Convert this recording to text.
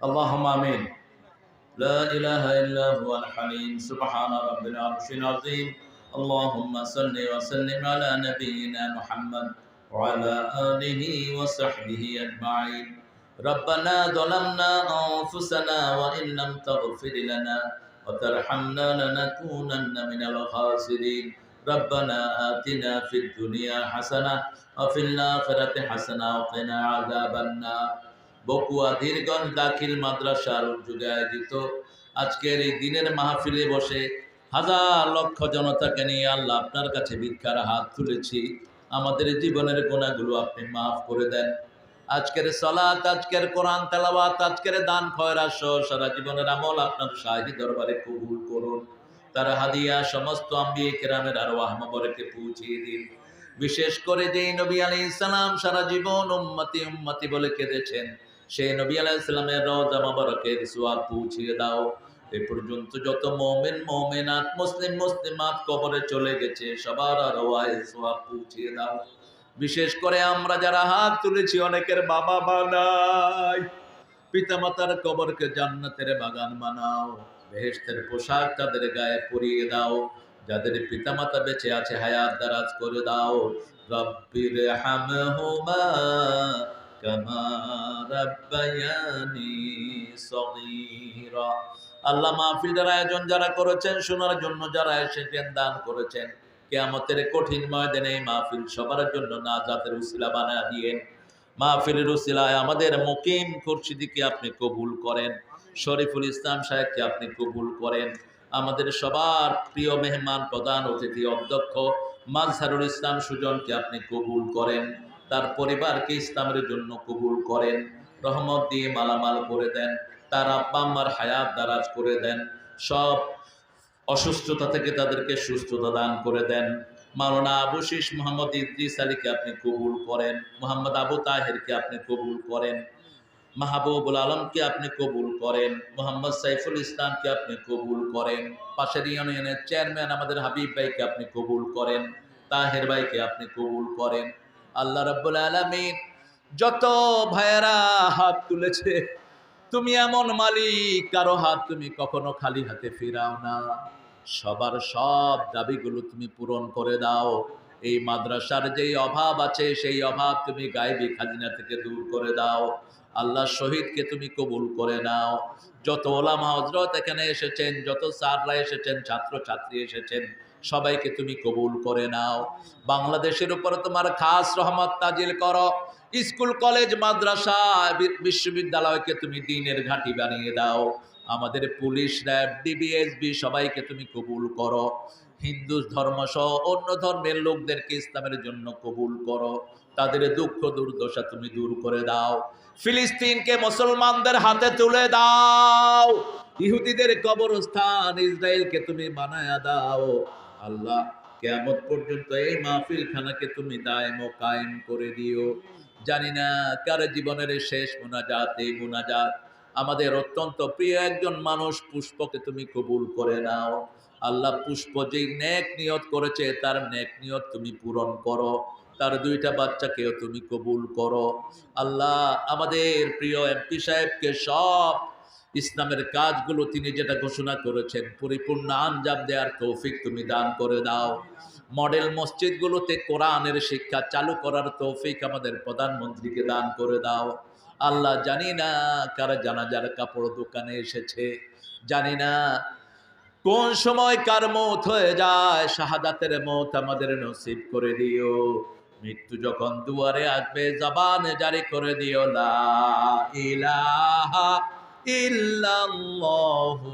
اللهم آمين. لا إله إلا هو الحليم. سبحان رب العرش العظيم. اللهم صل وسلم على نبينا محمد وعلى آله وصحبه أجمعين. ربنا ظلمنا أنفسنا وإن لم تغفر لنا وترحمنا لنكونن من الخاسرين. ربنا آتنا في الدنيا حسنة وفي الآخرة حسنة وقنا عذاب النار. বকুয়া ধীরগঞ্জ দাখিল মাদ্রাসার উদ্যোগে আয়োজিত আজকের এই দিনের মাহফিলে বসে হাজার লক্ষ জনতাকে নিয়ে আল্লাহ আপনার কাছে ভিক্ষার হাত তুলেছি। আমাদের জীবনের গোনাগুলো আপনি মাফ করে দেন। আজকের সলাত, আজকের কোরআন তেলাওয়াত, আজকের দান খয়রা সহ সারা জীবনের আমল আপনার শাহী দরবারে কবুল করুন। তার হাদিয়া সমস্ত আম্বিয়ে কেরামের আরও আহমবরকে পৌঁছিয়ে দিন। বিশেষ করে যে নবী আলী ইসলাম সারা জীবন উম্মতি উম্মতি বলে কেঁদেছেন, সেই নবী আলাহ ইসলামের রোজা মাবারকের সোয়াব পৌঁছিয়ে দাও। এ পর্যন্ত যত মোমেন, মোমেনাত, মুসলিম, মুসলিমাত কবরে চলে গেছে, সবার আর সোয়াব পৌঁছিয়ে দাও। বিশেষ করে আমরা যারা হাত তুলেছি, অনেকের বাবা বানাই পিতা পিতামাতার কবরকে জান্নাতের বাগান বানাও, বেহেশতের পোশাক তাদের গায়ে পরিয়ে দাও। যাদের পিতামাতা বেঁচে আছে, হায়াত দারাজ করে দাও। রব্বির আল্লাহ মাহফিলের আয়োজন যারা করেছেন, শোনার জন্য যারা এসেছেন, দান করেছেন কঠিন ময়দানে মাহফিল সবার জন্য নাজাতের উসিলা বানা দিয়েন। মাহফিলের আমাদের মুকিম খুরশিদিকে আপনি কবুল করেন, শরীফুল ইসলাম সাহেবকে আপনি কবুল করেন আমাদের সবার প্রিয় মেহমান প্রধান অতিথি অধ্যক্ষ মাজহারুল ইসলাম সুজনকে আপনি কবুল করেন, তার পরিবারকে ইসলামের জন্য কবুল করেন, রহমত দিয়ে মালামাল করে দেন, তার আব্বা আম্মার হায়াত দারাজ করে দেন, সব অসুস্থতা থেকে তাদেরকে সুস্থতা দান করে দেন। মাওলানা আবু শীষ মোহাম্মদ ইদ্রিস আলীকে আপনি কবুল করেন, মোহাম্মদ আবু তাহেরকে আপনি কবুল করেন। মাহবুবুল আলমকে আপনি কবুল করেন, মোহাম্মদ সাইফুল ইসলামকে আপনি কবুল করেন, পাশের ইউনিয়নের চেয়ারম্যান আমাদের হাবিব ভাইকে আপনি কবুল করেন, তাহের ভাইকে আপনি কবুল করেন। আল্লাহ রাব্বুল আলামিন যত ভাইয়েরা হাত তুলেছে, তুমি এমন মালিক, কারও হাত তুমি কখনো খালি হাতে ফিরাও না। সবার সব দাবিগুলো তুমি পূরণ করে দাও। এই মাদ্রাসার যেই অভাব আছে, সেই অভাব তুমি গায়েবী খাজিনা থেকে দূর করে দাও। আল্লাহ শহীদকে তুমি কবুল করে নাও। যত ওলামা হজরত এখানে এসেছেন, যত স্যাররা এসেছেন ছাত্র ছাত্রী এসেছেন, সবাইকে তুমি কবুল করে নাও। বাংলাদেশের উপর তোমার খাস রহমত নাজিল করো। স্কুল, কলেজ, মাদ্রাসা বিশ্ববিদ্যালয়কে তুমি দিনের ঘাঁটি বানিয়ে দাও। আমাদের পুলিশ, র্যাব, ডিবিএসবি সবাইকে তুমি কবুল করো। হিন্দু ধর্ম সহ অন্য ধর্মের লোকদেরকে ইসলামের জন্য কবুল করো। তাদের দুঃখ দুর্দশা তুমি দূর করে দাও। ফিলিস্তিনকে মুসলমানদের হাতে তুলে দাও। ইহুদিদের কবরস্থান ইসরায়েলকে তুমি বানায়া দাও। আল্লাহ কেমন পর্যন্ত এই মাহফিল খানাকে তুমি দায়ম ও কায়েম করে দিও। জানি না কার জীবনের শেষ মোনাজাত, এই মোনাজাত। আমাদের অত্যন্ত প্রিয় একজন মানুষ পুষ্পকে তুমি কবুল করে নাও। আল্লাহ পুষ্প যেই নেক নিয়ত করেছে, তার নেক নিয়ত তুমি পূরণ করো। তার দুইটা বাচ্চাকেও তুমি কবুল করো। আল্লাহ আমাদের প্রিয় এমপি সাহেবকে সব ইসলামের কাজগুলো তিনি যেটা ঘোষণা করেছেন, পরিপূর্ণ আঞ্জাম দেওয়ার তৌফিক তুমি দান করে দাও। মডেল মসজিদগুলোতে কোরআনের শিক্ষা চালু করার তৌফিক আমাদের প্রধানমন্ত্রীকে দান করে দাও। আল্লাহ জানি না কারা জানাজার কাপড় দোকানে এসেছে, জানি না কোন সময় কার মত হয়ে যায়, শাহাদাতের মত আমাদের নসিব করে দিও। মৃত্যু যখন দুয়ারে আসবে, জবান জারি করে দিও, লা ইলাহা ইল্লাল্লাহু